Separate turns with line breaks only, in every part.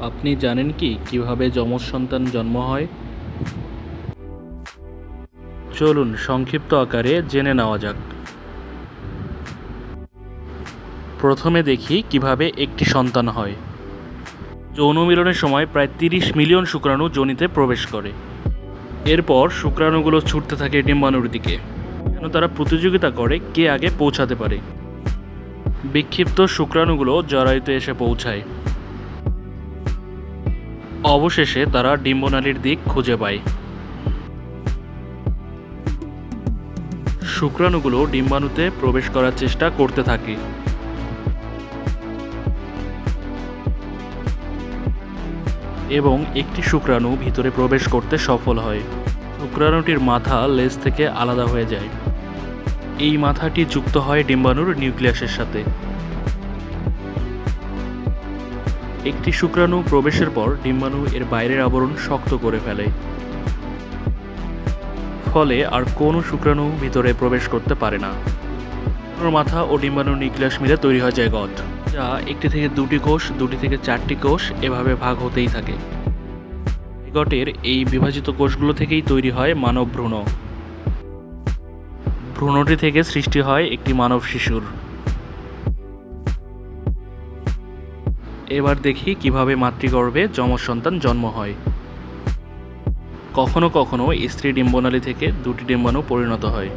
আপনি জানেন কি, কীভাবে যমজ সন্তান জন্ম হয়? চলুন সংক্ষিপ্ত আকারে জেনে নেওয়া যাক। প্রথমে দেখি কীভাবে একটি সন্তান হয়। যৌন মিলনের সময় প্রায় তিরিশ মিলিয়ন শুক্রাণু যোনিতে প্রবেশ করে। এরপর শুক্রাণুগুলো ছুটতে থাকে ডিম্বাণুর দিকে। যেন তারা প্রতিযোগিতা করে, কে আগে পৌঁছাতে পারে? বিক্ষিপ্ত শুক্রাণুগুলো জরায়ুতে এসে পৌঁছায়। অবশেষে তারা ডিম্বনালীর দিক খুঁজে পায়। শুক্রাণুগুলো ডিম্বাণুতে প্রবেশ করার চেষ্টা করতে থাকে। এবং একটি শুক্রাণু ভিতরে প্রবেশ করতে সফল হয়। শুক্রাণুটির মাথা লেজ থেকে আলাদা হয়ে যায়। এই মাথাটি যুক্ত হয় ডিম্বাণুর নিউক্লিয়াসের সাথে। একটি শুক্রাণু প্রবেশের পর ডিম্বাণু এর বাইরের আবরণ শক্ত করে ফেলে। ফলে আর কোনো শুক্রাণু ভিতরে প্রবেশ করতে পারে না। মাথা ও ডিম্বাণু নিউক্লিয়াস মিলে তৈরি হয় জায়গট যা একটি থেকে দুটি কোষ, দুটি থেকে চারটি কোষ এভাবে ভাগ হতেই থাকে। জায়গটের এই বিভাজিত কোষগুলো থেকেই তৈরি হয় মানব ভ্রূণ। ভ্রূণটি থেকে সৃষ্টি হয় একটি মানব শিশুর। এবার দেখি কীভাবে মাতৃগর্ভে যমজ সন্তান জন্ম হয়। কখনো কখনো স্ত্রী ডিম্বনালী থেকে দুটি ডিম্বাণু পরিণত হয়।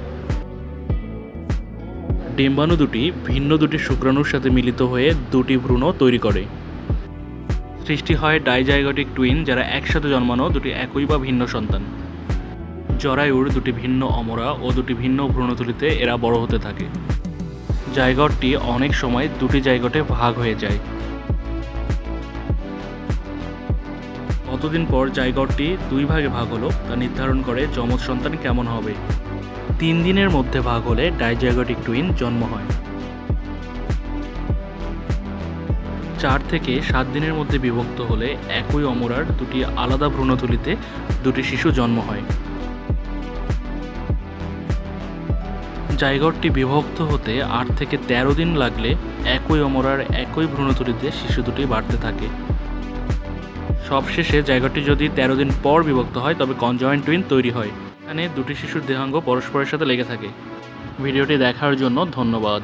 ডিম্বাণু দুটি ভিন্ন দুটি শুক্রাণুর সাথে মিলিত হয়ে দুটি ভ্রূণ তৈরি করে। সৃষ্টি হয় ডাইজাইগটিক টুইন যারা একসাথে জন্মানো দুটি একই বা ভিন্ন সন্তান। জরায়ুর দুটি ভিন্ন অমরা ও দুটি ভিন্ন ভ্রূণতুলিতে এরা বড় হতে থাকে। জায়গটটি অনেক সময় দুটি জায়গটে ভাগ হয়ে যায়। কতদিন পর জায়গটটি দুই ভাগে ভাগ হলো তা নির্ধারণ করে যমজ সন্তান কেমন হবে? তিন দিনের মধ্যে ভাগ হলে ডাইজাইগটিক টুইন জন্ম হয়। চার থেকে সাত দিনের মধ্যে বিভক্ত হলে একই অমরার দুটি আলাদা ভ্রূণথলিতে দুটি শিশু জন্ম হয়। জায়গটটি বিভক্ত হতে আট থেকে তেরো দিন লাগলে একই অমরার একই ভ্রূণথলিতে শিশু দুটি বাড়তে থাকে। সবশেষে জায়গাটি যদি তেরো দিন পর বিভক্ত হয়, তবে কনজয়েন্ট টুইন তৈরি হয়। এখানে দুটি শিশুর দেহাঙ্গ পরস্পরের সাথে লেগে থাকে। ভিডিওটি দেখার জন্য ধন্যবাদ।